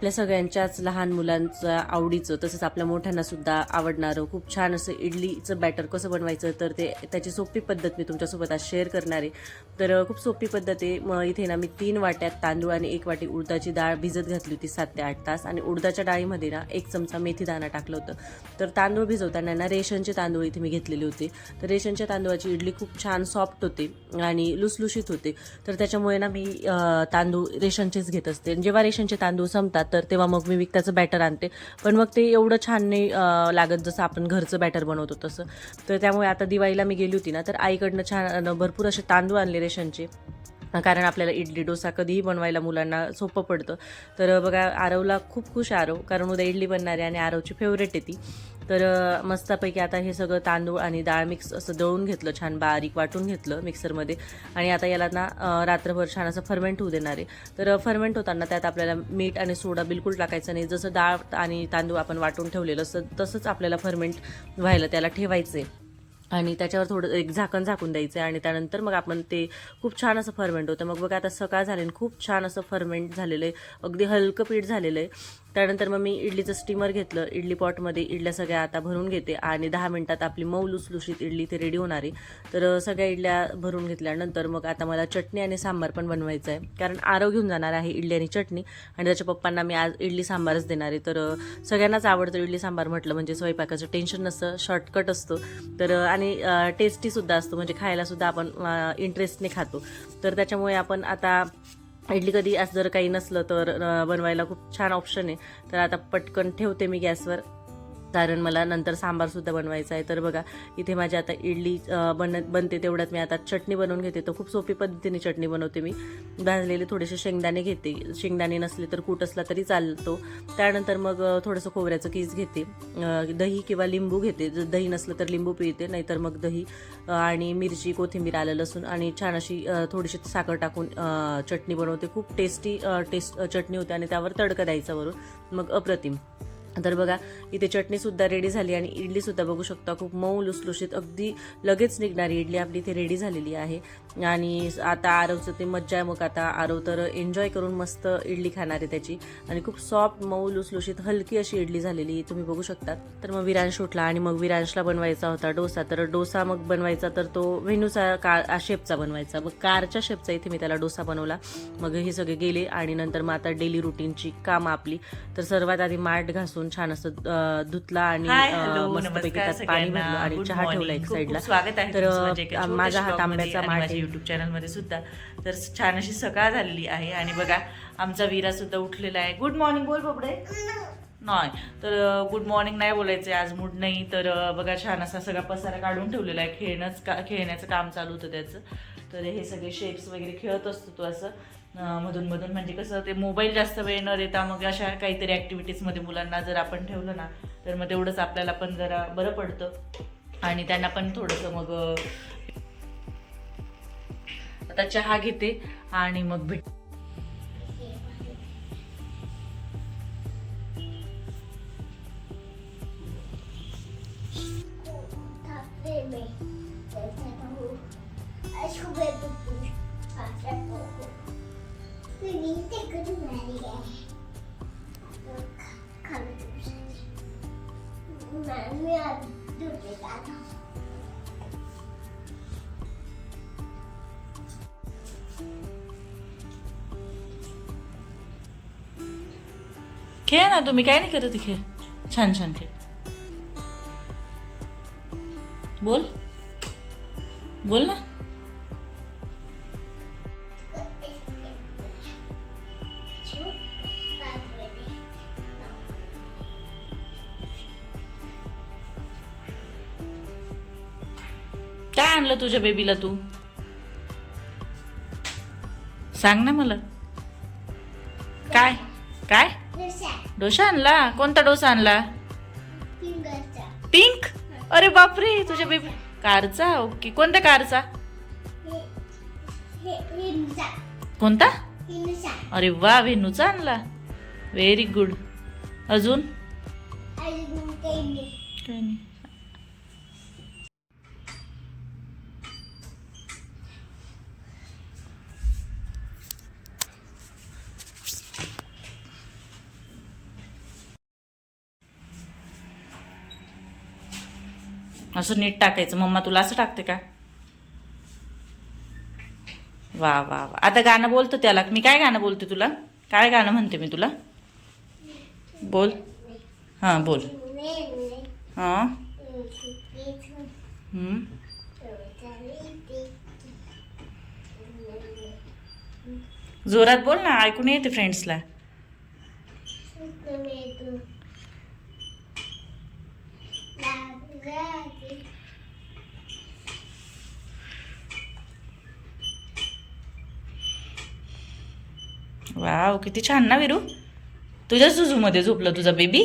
आपल्या सगळ्यांच्याच लहान मुलांचं आवडीचं तसंच आपल्या मोठ्यांना सुद्धा आवडणारं खूप छान असं इडलीचं बॅटर कसं बनवायचं तर ते त्याची सोपी पद्धत मी तुमच्यासोबत आज शेअर करणार आहे. तर खूप सोपी पद्धत आहे. मग इथे ना मी तीन वाट्यात तांदूळ आणि एक वाटी उडदाची डाळ भिजत घातली होती सात ते आठ तास आणि उडदाच्या डाळीमध्ये ना एक चमचा मेथी दाणा टाकलं होतं. तर तांदूळ भिजवताना ना रेशनचे तांदूळ इथे मी घेतलेले होते. तर रेशनच्या तांदूळाची इडली खूप छान सॉफ्ट होते आणि लुसलुशीत होते. तर त्याच्यामुळे ना मी तांदूळ रेशनचेच घेत असते. जेव्हा रेशनचे तांदूळ संपतात तर तेव्हा मग मी विकताचं बॅटर आणते. पण मग ते एवढं छान नाही लागत जसं आपण घरचं बॅटर बनवतो तसं. तर त्यामुळे आता दिवाळीला मी गेली होती ना तर आईकडनं छान भरपूर असे तांदूळ आणले रेशनचे. कारण आपल्याला इडली डोसा कधीही बनवायला मुलांना सोपं पडतं. तर बघा आरवला खूप खुश आरव. कारण उद्या इडली बनणार आहे आणि आरवची फेवरेट आहे ती. तर मस्तपैकी आता हे सगळं तांदूळ आणि डाळ मिक्स असं दळून घेतलं छान बारीक वाटून घेतलं मिक्सरमध्ये आणि आता याला ना रात्रभर छान असं फर्मेंट होऊ देणार आहे. तर फर्मेंट होताना त्यात आपल्याला मीठ आणि सोडा बिलकुल टाकायचं नाही. जसं डाळ आणि तांदूळ आपण वाटून ठेवलेलं असं तसंच आपल्याला फर्मेंट व्हायला त्याला ठेवायचं आहे आणि त्याच्यावर थोडं एक झाकण झाकून द्यायचं आहे आणि त्यानंतर मग आपण ते खूप छान असं फर्मेंट होतं. मग बघा आता सकाळ झाले आणि खूप छान असं फर्मेंट झालेलं आहे. अगदी हलकं पीठ झालेलं आहे. त्यानंतर मग मी इडलीचं स्टीमर घेतलं. इडली पॉटमध्ये इडल्या सगळ्या आता भरून घेते आणि दहा मिनटात आपली मऊ लुसलुशीत इडली ते रेडी होणार आहे. तर सगळ्या इडल्या भरून घेतल्यानंतर मग आता मला चटणी आणि सांबार पण बनवायचं आहे कारण आरव घेऊन जाणार आहे इडली आणि चटणी आणि त्याच्या पप्पांना मी आज इडली सांबारच देणार आहे. तर सगळ्यांनाच आवडतं इडली सांबार म्हटलं म्हणजे स्वयंपाकाचं टेन्शन नसतं शॉर्टकट असतं. तर आणि टेस्टीसुद्धा असतो. म्हणजे खायलासुद्धा आपण इंटरेस्टने खातो. तर त्याच्यामुळे आपण आता इडली कधी असं जर काही नसलं तर बनवायला खूप छान ऑप्शन आहे. तर आता पटकन ठेवते मी गॅसवर. कारण मला नंतर सांबारसुद्धा बनवायचा आहे. तर बघा इथे माझी आता इडली बन बनते तेवढ्यात मी. आता चटणी बनवून घेते. तर खूप सोपी पद्धतीने चटणी बनवते मी. भाजलेले थोडेसे शेंगदाणे घेते. शेंगदाणे नसले तर कूट असला तरी चालतो. त्यानंतर मग थोडंसं खोबऱ्याचं कीस घेते. दही किंवा लिंबू घेते. जर दही नसलं तर लिंबू पिळते नाहीतर मग दही आणि मिरची कोथिंबीर आलं लसूण आणि छान अशी थोडीशी साखर टाकून चटणी बनवते. खूप टेस्टी टेस्ट चटणी होते आणि त्यावर तडका द्यायचा वरून. मग अप्रतिम. तर बघा इथे चटणीसुद्धा रेडी झाली आणि इडलीसुद्धा बघू शकता. खूप मऊ लुसलुशीत अगदी लगेच निघणारी इडली आपली इथे रेडी झालेली आहे. आणि आता आरवचं ते मज्जा आहे मग आता. आरव तर एन्जॉय करून मस्त इडली खाणार आहे त्याची. आणि खूप सॉफ्ट मऊ लुसलुशीत हलकी अशी इडली झालेली तुम्ही बघू शकता. तर मग विरांश उठला आणि मग विरांशला बनवायचा होता डोसा. तर डोसा मग बनवायचा तर तो व्हेन्यूचा कार शेपचा बनवायचा. मग कारच्या शेपचा इथे मी त्याला डोसा बनवला. मग हे सगळे गेले आणि नंतर मग आता डेली रुटीनची कामं आपली. तर सर्वात आधी माठ घासून छान असं धुतला आणि मस्तपैकी त्यात पाणी भरलं आणि चहा ठेवला एक साईडला स्वागत आहे तर माझा हा तांब्याचा माझ्या. युट्यूब चॅनलमध्ये सुद्धा. तर छान अशी सकाळ झालेली आहे आणि बघा आमचा वीरा सुद्धा उठलेला आहे. गुड मॉर्निंग बोल बाबडे. नाही तर गुड मॉर्निंग नाही बोलायचं आज मूड नाही. तर बघा छान असा सगळा पसारा काढून ठेवलेला आहे. खेळणंच का खेळण्याचं काम चालू होतं त्याचं. तर हे सगळे शेप्स वगैरे खेळत असतो तो असं. मधून मधून. म्हणजे कसं ते मोबाईल जास्त वेळ न देता मग अशा काहीतरी ॲक्टिव्हिटीजमध्ये मुलांना जर आपण ठेवलं ना तर मग तेवढंच आपल्याला पण जरा बरं पडतं. आणि त्यांना पण थोडंसं मग आता चहा घेते आणि मग भेट खेळ ना तुम्ही काय नाही करत खेळ. छान छान खेळ. बोल. बोल ना. काय आणलं तुझ्या बेबीला तू? सांग ना मला. काय काय? डोसा आणला? कोणता डोसा आणला? पिंक? अरे बापरे तुझ्या बेबी कारचा? ओके. कोणत्या कारचा? कोणता? अरे वा व्हेनूचा आणला. व्हेरी गुड अजून? काय नाही. असं नीट टाकायचं. मम्मा तुला असं टाकते का? वा वा वा. आता गाणं बोलतो त्याला. मी काय गाणं बोलते तुला? काय गाणं म्हणते मी तुला? बोल. हां बोल. हां. जोरात बोल ना. ऐकून येते फ्रेंड्सला वाव किती छान ना विरू. तुझ्या सुजूमध्ये झोपलं तुझा बेबी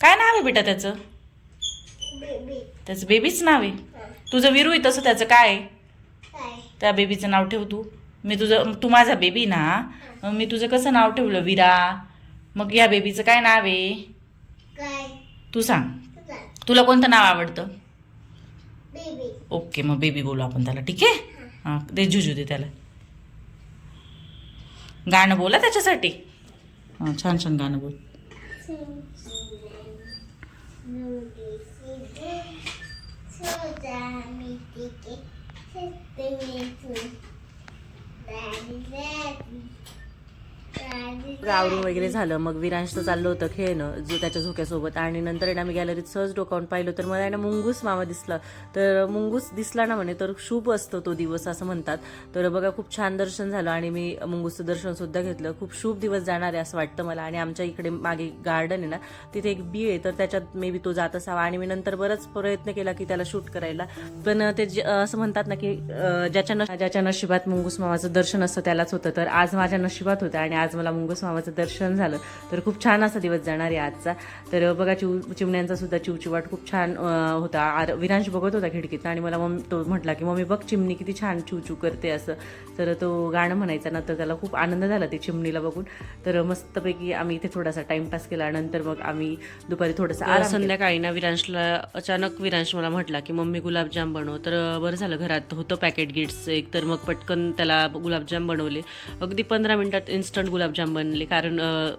काय नाव आहे बेटा त्याचं? त्याचं बेबीच नाव आहे? तुझं विरू आहे तसं त्याचं काय आहे? त्या बेबीचं नाव ठेव तू. मी तुझं तू माझा बेबी ना. मी तुझं कसं नाव ठेवलं विरा? मग या बेबीचं काय नाव आहे? तू सांग. तुला कोणतं नाव आवडतं? ओके मग बेबी बोलू आपण त्याला ठीक आहे? हां दे जुजू दे त्याला. गाणं बोला त्याच्यासाठी. हां छान छान गाणं बोल. आवरून वगैरे झालं. मग विरांशचं चाललं होतं खेळणं जो त्याच्या झोक्यासोबत. आणि नंतर आहे ना मी गॅलरीत सहज डोकावून पाहिलं तर मला आहे ना मुंगूस मामा दिसला. तर मुंगूस दिसला ना म्हणे तर शुभ असतो तो दिवस असं म्हणतात. तर बघा खूप छान दर्शन झालं. आणि मी मुंगूसचं दर्शन सुद्धा घेतलं. खूप शुभ दिवस जाणार आहे असं वाटतं मला. आणि आमच्या इकडे मागे गार्डन आहे ना तिथे एक बी आहे. तर त्याच्यात मे बी तो जात असावा. आणि मी नंतर बरंच प्रयत्न केला की त्याला शूट करायला. पण ते जे- असं म्हणतात ना की ज्याच्या ज्याच्या नशिबात मुंगूस मामाचं दर्शन असतं त्यालाच होतं. तर आज माझ्या नशिबात होतं. आणि आज मला मुंगूस मामाचं दर्शन झालं. तर खूप छान असा दिवस जाणार आहे आजचा. तर बघा चिव चिमण्यांचा सुद्धा चिवचिवाट खूप छान होता. आर विरांश बघत होता खिडकीत आणि मला मग तो म्हटला की मम्मी बघ चिमणी किती छान चिवचिव करते असं. तर तो गाणं म्हणायचा ना तर त्याला खूप आनंद झाला ते चिमणीला बघून. तर मस्तपैकी आम्ही इथे थोडासा टाइमपास केला. नंतर मग आम्ही दुपारी थोडंसं संध्याकाळी ना विरांशला अचानक विरांश मला म्हटला की मम्मी गुलाबजाम बनव. तर बरं झालं घरात होतं पॅकेट गिट्स एक. तर मग पटकन त्याला गुलाबजाम बनवले. अगदी पंधरा मिनिटात इन्स्टंट गुलाबजाम बनले. कारण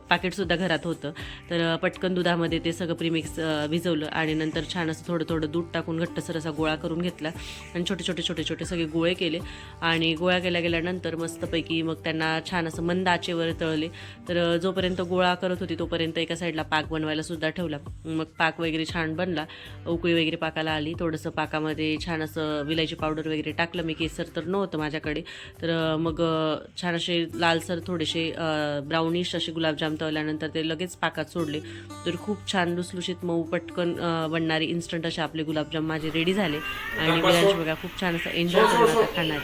पॅकेटसुद्धा घरात होतं. तर पटकन दुधामध्ये ते सगळं प्रीमिक्स भिजवलं आणि नंतर छान असं थोडं थोडं दूध टाकून घट्टसर असा गोळा करून घेतला. आणि छोटे छोटे छोटे छोटे सगळे गोळे केले. आणि गोळा केल्या गेल्यानंतर मस्तपैकी मग त्यांना छान असं मंद आचेवर तळले. तर जोपर्यंत गोळा करत होती तोपर्यंत एका साईडला पाक बनवायला सुद्धा ठेवला. मग पाक वगैरे छान बनला. उकळी वगैरे पाकाला आली. थोडंसं पाकामध्ये छान असं विलायची पावडर वगैरे टाकलं. मी केसर तर नव्हतं माझ्याकडे. तर मग छान असे लालसर थोडेसे ब्राउनिश असे गुलाबजाम तळल्यानंतर ते लगेच पाकात सोडले. तर खूप छान लुसलुशीत मऊ पटकन बनणारे इन्स्टंट असे आपले गुलाबजाम माझे रेडी झाले. आणि विरांश बघा खूप छान असं एन्जॉय करून आता खाणार.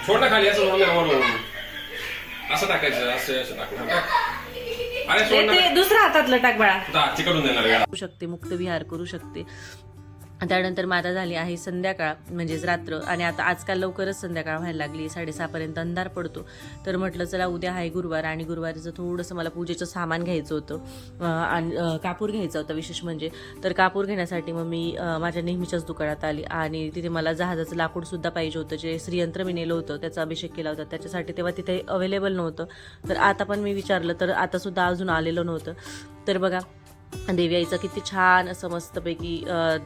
असं टाकायचं असं दुसऱ्या हातातलं टाक बाळा. शकते मुक्त विहार करू शकते. त्यानंतर माझा झाली आहे संध्याकाळ म्हणजेच रात्र. आणि आता आजकाल लवकरच संध्याकाळ व्हायला लागली. साडेसहापर्यंत अंधार पडतो. तर म्हटलं चला उद्या आहे गुरुवार. आणि गुरुवारीचं थोडंसं मला पूजेचं सामान घ्यायचं होतं. आणि कापूर घ्यायचा होता विशेष म्हणजे. तर कापूर घेण्यासाठी मग मी माझ्या नेहमीच्याच दुकानात आली. आणि तिथे मला जहाजाचं लाकूडसुद्धा पाहिजे होतं. जे श्रीयंत्र मी नेलं होतं त्याचा अभिषेक केला होता. त्याच्यासाठी तेव्हा तिथे अवेलेबल नव्हतं. तर आता पण मी विचारलं तर आतासुद्धा अजून आलेलं नव्हतं. तर बघा देवी आईचं किती छान असं मस्तपैकी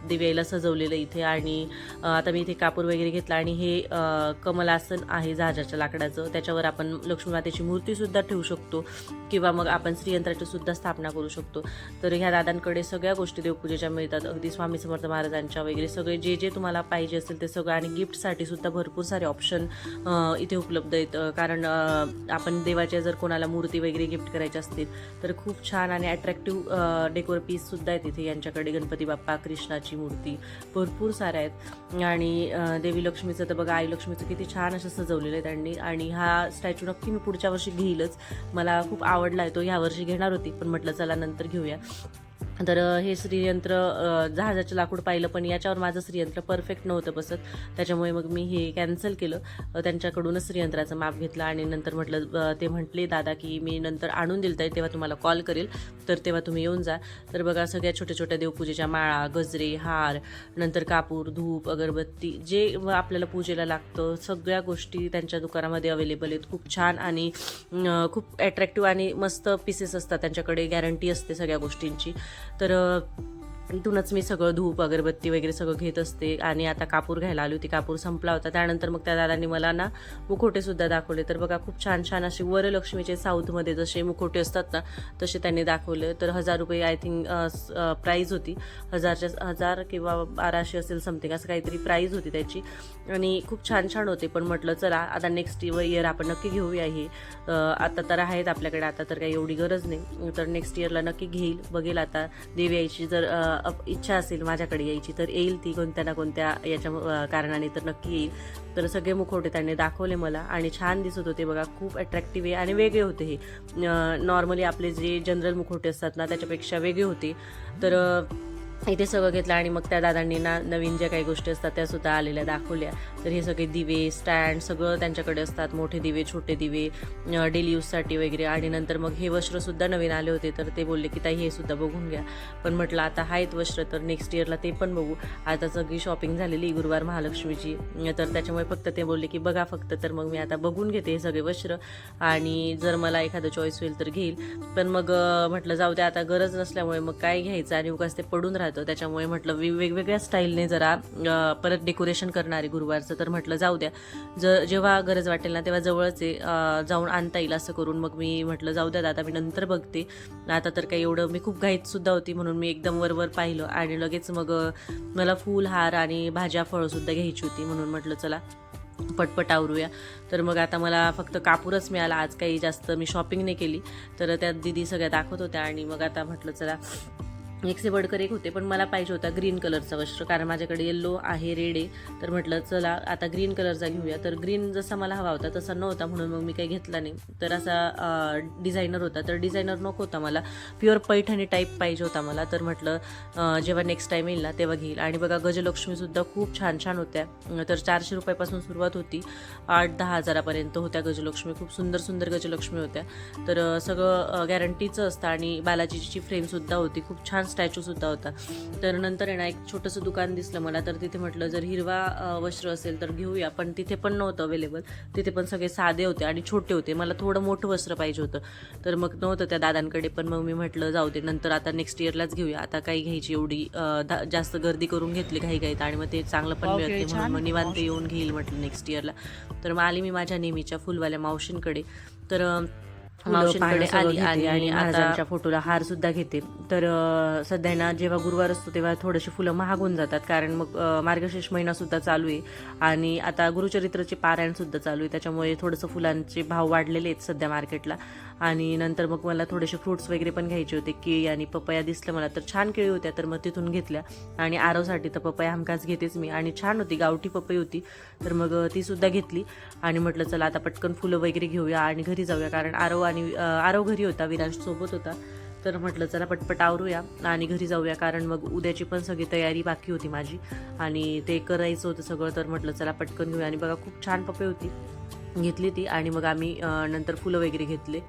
देवी आईला सजवलेलं इथे. आणि आता मी इथे कापूर वगैरे घेतला आणि हे कमलासन आहे जहाजाच्या लाकडाचं. त्याच्यावर आपण लक्ष्मी मातेची मूर्तीसुद्धा ठेवू शकतो किंवा मग आपण श्रीयंत्राची सुद्धा स्थापना करू शकतो. तर ह्या दादांकडे सगळ्या गोष्टी देवपूजेच्या मिळतात. अगदी स्वामी समर्थ महाराजांच्या वगैरे सगळे जे जे तुम्हाला पाहिजे असेल ते सगळं. आणि गिफ्टसाठी सुद्धा भरपूर सारे ऑप्शन इथे उपलब्ध आहेत. कारण आपण देवाच्या जर कोणाला मूर्ती वगैरे गिफ्ट करायच्या असतील तर खूप छान आणि अट्रॅक्टिव्ह डेकोर पीस सुद्धा आहेत इथे यांच्याकडे गणपती बाप्पा कृष्णाची मूर्ती भरपूर साऱ्या आहेत. आणि देवी लक्ष्मीचं तर बघा आई लक्ष्मीचं किती छान असं सजवलेलं आहे त्यांनी. आणि हा स्टॅच्यू नक्की मी पुढच्या वर्षी घेईलच. मला खूप आवडला आहे तो. ह्या वर्षी घेणार होती पण म्हटलं चला नंतर घेऊया. तर हे श्रीयंत्र जहाजाचं लाकूड पाहिलं पण याच्यावर माझं श्रीयंत्र परफेक्ट नव्हतं बसत. त्याच्यामुळे मग मी हे कॅन्सल केलं. त्यांच्याकडूनच श्रीयंत्राचं माप घेतलं आणि नंतर म्हटलं ते म्हटले दादा की मी नंतर आणून दिलं आहे तेव्हा तुम्हाला कॉल करेल. तर तेव्हा तुम्ही येऊन जा. तर बघा सगळ्या छोट्या छोट्या देवपूजेच्या माळा गजरे हार नंतर कापूर धूप अगरबत्ती जे आपल्याला पूजेला लागतं सगळ्या गोष्टी त्यांच्या दुकानामध्ये अवेलेबल आहेत. खूप छान आणि खूप ॲट्रॅक्टिव्ह आणि मस्त पीसेस असतात. त्यांच्याकडे गॅरंटी असते सगळ्या गोष्टींची. तर इथूनच मी सगळं धूप अगरबत्ती वगैरे सगळं घेत असते आणि आता कापूर घ्यायला आली. होती कापूर संपला होता. त्यानंतर मग त्या दादांनी मला ना मुखोटेसुद्धा दाखवले. तर बघा खूप छान छान असे वरलक्ष्मीचे साऊथमध्ये जसे मुखोटे असतात ना तसे त्यांनी दाखवले. तर हजार रुपये आय थिंक प्राईज होती. हजारच्या हजार किंवा बाराशे असेल समथिंग असं काहीतरी प्राईज होती त्याची. आणि खूप छान छान होते. पण म्हटलं चला आता नेक्स्ट इयर आपण नक्की घेऊया हे. आता तर आहेत आपल्याकडे. आता तर काही एवढी गरज नाही. तर नेक्स्ट इयरला नक्की घेईल बघेल आता. देवी यायची जर इच्छा असेल माझ्याकडे यायची तर येईल ती कोणत्या ना कोणत्या याच्या कारणाने तर नक्की येईल. तर सगळे मुखवटे त्यांनी दाखवले मला आणि छान दिसत होते बघा खूप अट्रॅक्टिव्ह आहे आणि वेगळे होते हे. नॉर्मली आपले जे जनरल मुखवटे असतात ना त्याच्यापेक्षा वेगळे होते. तर इथे सगळं घेतलं आणि मग त्या दादांनी ना नवीन ज्या काही गोष्टी असतात त्या सुद्धा आलेल्या दाखवल्या. तर हे सगळे दिवे स्टँड सगळं त्यांच्याकडे असतात. मोठे दिवे छोटे दिवे डेली यूजसाठी वगैरे. आणि नंतर मग हे वस्त्रसुद्धा नवीन आले होते. तर ते बोलले की ताई हे सुद्धा बघून घ्या. पण म्हटलं आता आहेत वस्त्र तर नेक्स्ट इयरला ते पण बघू. आता सगळी शॉपिंग झालेली गुरुवार महालक्ष्मीची. तर त्याच्यामुळे फक्त ते बोलले की बघा फक्त तर मग मी आता बघून घेते हे सगळे वस्त्र. आणि जर मला एखादं चॉईस होईल तर घेईल. पण मग म्हटलं जाऊ द्या आता गरज नसल्यामुळे मग काय घ्यायचं आणि उगाच ते पडून राहतं. त्याच्यामुळे म्हटलं वे- वेगवेगळ्या स्टाईलने जरा परत डेकोरेशन करणार आहे गुरुवारचं तर म्हटलं जाऊ द्या. ज जेव्हा गरज वाटेल ना तेव्हा जवळच आहे जाऊन आणता येईल असं करून मग मी म्हटलं जाऊ द्या आता मी नंतर बघते. आता तर काही एवढं मी खूप घाईतसुद्धा होती म्हणून मी एकदम वरवर पाहिलं आणि लगेच मग मला फूल हार आणि भाज्या फळंसुद्धा घ्यायची होती म्हणून म्हटलं चला पटपट आवरूया. तर मग आता मला फक्त कापूरच मिळाला. आज काही जास्त मी शॉपिंग नाही केली. तर त्यात दिदी सगळ्या दाखवत होत्या आणि मग आता म्हटलं चला एक से बडकर एक होते पण मला पाहिजे होता ग्रीन कलरचा वस्त्र. कारण माझ्याकडे येल्लो आहे रेड आहे. तर म्हटलं चला आता ग्रीन कलरचा घेऊया. तर ग्रीन जसा मला हवा होता तसा नव्हता. म्हणून मग मी काही घेतला नाही. तर असा डिझायनर होता. तर डिझायनर नको होता मला. प्युअर पैठणी टाईप पाहिजे होता मला. तर म्हटलं जेव्हा नेक्स्ट टाईम येईल ना तेव्हा घेईल. आणि बघा गजलक्ष्मीसुद्धा खूप छान छान होत्या. तर चारशे रुपयापासून सुरुवात होती. आठ दहा हजारापर्यंत होत्या गजलक्ष्मी. खूप सुंदर सुंदर गजलक्ष्मी होत्या. तर सगळं गॅरंटीचं असतं. आणि बालाजीची फ्रेमसुद्धा होती. खूप छान स्टॅच्यूसुद्धा होता. तर नंतर आहे ना एक छोटंसं दुकान दिसलं मला तर तिथे म्हटलं जर हिरवा वस्त्र असेल तर घेऊया पण तिथे पण नव्हतं अवेलेबल तिथे पण सगळे साधे होते आणि छोटे होते. मला थोडं मोठं वस्त्र पाहिजे होतं. तर मग नव्हतं त्या दादांकडे पण मग मी म्हटलं जाऊ दे नंतर आता नेक्स्ट इयरलाच घेऊया. आता काही घ्यायची एवढी जास्त गर्दी करून घेतली घाई घाईत आणि मग ते चांगलं पण मिळत नाही म्हणून मग निवांत येऊन घेईल म्हटलं नेक्स्ट इयरला तर मग आली मी माझ्या नेहमीच्या फुलवाल्या मावशींकडे. तर मावशींकडे आली आली आणि महाराजांच्या फोटोला हार सुद्धा घेते. तर सध्या ना जेव्हा गुरुवार असतो तेव्हा थोडेसे फुलं महाग होऊन जातात. कारण मग मार्गशीर्ष महिना सुद्धा चालू आहे. आणि आता गुरुचरित्राचे पारायण सुद्धा चालू आहे. त्याच्यामुळे थोडंसं फुलांचे भाव वाढलेले आहेत सध्या मार्केटला. आणि नंतर मग मला थोडेसे फ्रुट्स वगैरे पण घ्यायचे होते. केळी आणि पपया दिसलं मला तर छान केळी होत्या तर मग तिथून घेतल्या. आणि आरवसाठी तर पपया हमखास घेतेच मी. आणि छान होती गावठी पपई होती. तर मग ती सुद्धा घेतली. आणि म्हटलं चला आता पटकन फुलं वगैरे घेऊया आणि घरी जाऊया. कारण आरव आणि आरव घरी होता विनाश सोबत होता. तर म्हटलं चला पटपट आवरूया आणि घरी जाऊया. कारण मग उद्याची पण सगळी तयारी बाकी होती माझी आणि ते करायचं होतं सगळं. तर म्हटलं चला पटकन घेऊया. आणि बघा खूप छान पपे होती घेतली ती. आणि मग आम्ही नंतर फुलं वगैरे घेतले.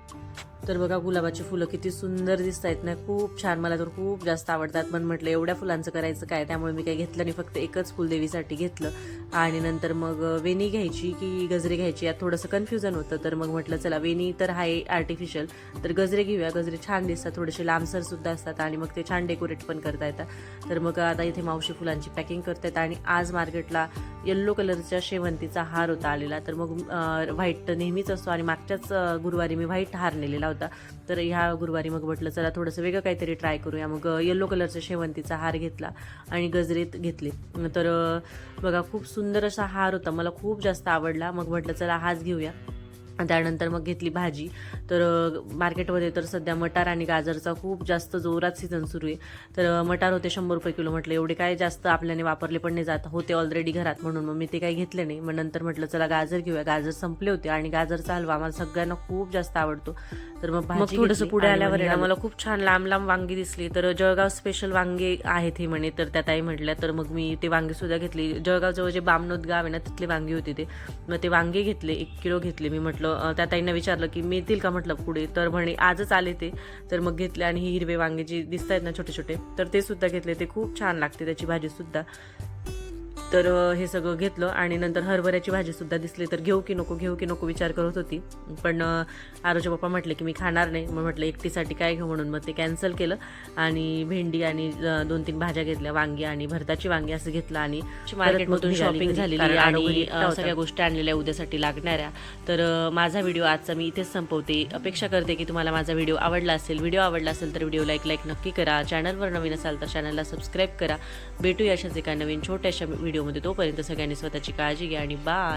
तर बघा गुलाबाची फुलं किती सुंदर दिसत आहेत ना. खूप छान. मला तर खूप जास्त आवडतात. पण म्हटलं एवढ्या फुलांचं करायचं काय? त्यामुळे मी काही घेतलं नाही. फक्त एकच फुलदेवीसाठी घेतलं. आणि नंतर मग वेणी घ्यायची की गजरे घ्यायची? यात थोडंसं कन्फ्युजन होतं. तर मग म्हटलं चला वेणी तर आहे आर्टिफिशियल तर गजरे घेऊया. गजरे छान दिसतात. थोडेसे लांबसर सुद्धा असतात आणि मग ते छान डेकोरेट पण करता येतात तर मग आता इथे मावशी फुलांची पॅकिंग करतायत आणि आज मार्केटला येल्लो कलरच्या शेवंतीचा हार होता आलेला. तर मग व्हाईट नेहमीच असतो आणि मागच्याच गुरुवारी मी व्हाईट हार नेलेला होता. तर ह्या गुरुवारी मग म्हटलं चला थोडंसं वेगळं काहीतरी ट्राय करूया. मग येल्लो कलरचा शेवंतीचा हार घेतला आणि गजरेत घेतले. तर बघा खूप सुंदर असा हार होता. मला खूप जास्त आवडला. मग म्हटलं चला हाच घेऊया. त्यानंतर मग घेतली भाजी. तर मार्केटमध्ये तर सध्या मटार आणि गाजरचा खूप जास्त जोरात सीझन सुरू आहे. तर मटार होते शंभर रुपये किलो म्हटलं. एवढे काय जास्त आपल्याने वापरले पण नाही जात. होते ऑलरेडी घरात म्हणून. मग मी ते काही घेतले नाही. मग नंतर म्हटलं चला गाजर घेऊया. गाजर संपले होते आणि गाजरचा हलवा आम्हाला सगळ्यांना खूप जास्त आवडतो. तर मग भाजी थोडंसं पुढे आल्यावर मला खूप छान लांब लांब वांगी दिसली. तर जळगाव स्पेशल वांगे आहेत हे म्हणे. तर त्या ताई म्हटल्या तर मग मी ते वांगे सुद्धा घेतली. जळगावजवळ जे बामनोद गाव आहे ना तिथले वांगे होते ते. मग ते वांगे घेतले. एक किलो घेतले मी म्हटलं. म्हटलं त्या ताईंना विचारलं की मिळतील का म्हटलं पुढे? तर म्हणे आजच आले ते. तर मग घेतले आणि हे हिरवे वांगे जे दिसत आहेत ना छोटे छोटे तर ते सुद्धा घेतले. ते खूप छान लागते त्याची भाजी सुद्धा. तर हे सगळं घेतलं आणि नंतर हरभऱ्याची भाजी सुद्धा दिसली तर घेऊ की नको घेऊ की नको विचार करत होती. पण आरोचे पप्पा म्हटले की मी खाणार नाही. मग म्हटलं एकटीसाठी काय घेऊ म्हणून. मग ते कॅन्सल केलं आणि भेंडी आणि दोन तीन भाज्या घेतल्या. वांगी आणि भरताची वांगी असं घेतलं आणि मार्केटमधून शॉपिंग झालेली आणि सगळ्या गोष्टी आणलेल्या उद्यासाठी लागणाऱ्या. तर माझा व्हिडिओ आजचा मी इथेच संपवते. अपेक्षा करते की तुम्हाला माझा व्हिडिओ आवडला असेल व्हिडिओ आवडला असेल तर व्हिडिओ लाईक लाईक नक्की करा. चॅनलवर नवीन असाल तर चॅनलला सबस्क्राईब करा. भेटूया अशाच एका नवीन छोट्याशा व्हिडिओमध्ये तोपर्यंत सगळ्यांनी स्वतःची काळजी घ्या आणि बाय